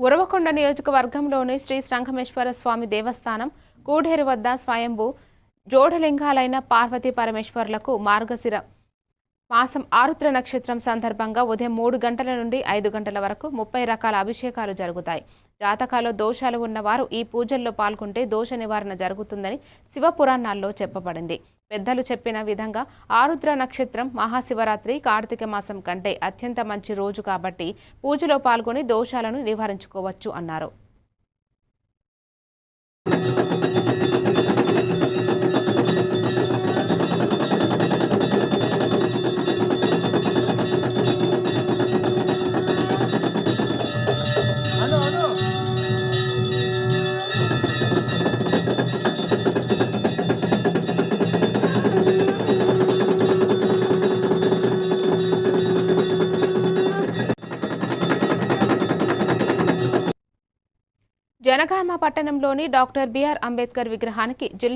ఉరవకొండ నియోజకవర్గంలోని శ్రీ శంఖమేశ్వర స్వామి దేవస్థానం కూడేరు వద్ద స్వయంభూ జోడలింగాలైన పార్వతీ పరమేశ్వర్లకు మార్గశిర మాసం ఆరుద్ర నక్షత్రం సందర్భంగా ఉదయం మూడు గంటల నుండి ఐదు గంటల వరకు ముప్పై రకాల అభిషేకాలు జరుగుతాయి. జాతకాల్లో దోషాలు ఉన్నవారు ఈ పూజల్లో పాల్గొంటే దోష నివారణ జరుగుతుందని శివపురాణాల్లో చెప్పబడింది. పెద్దలు చెప్పిన విధంగా ఆరుద్ర నక్షత్రం మహాశివరాత్రి కార్తీక మాసం కంటే అత్యంత మంచి రోజు కాబట్టి పూజలో పాల్గొని దోషాలను నివారించుకోవచ్చు అన్నారు. జనగామ పట్టణంలోని డాక్టర్ బిఆర్ అంబేద్కర్ విగ్రహానికి జిల్లా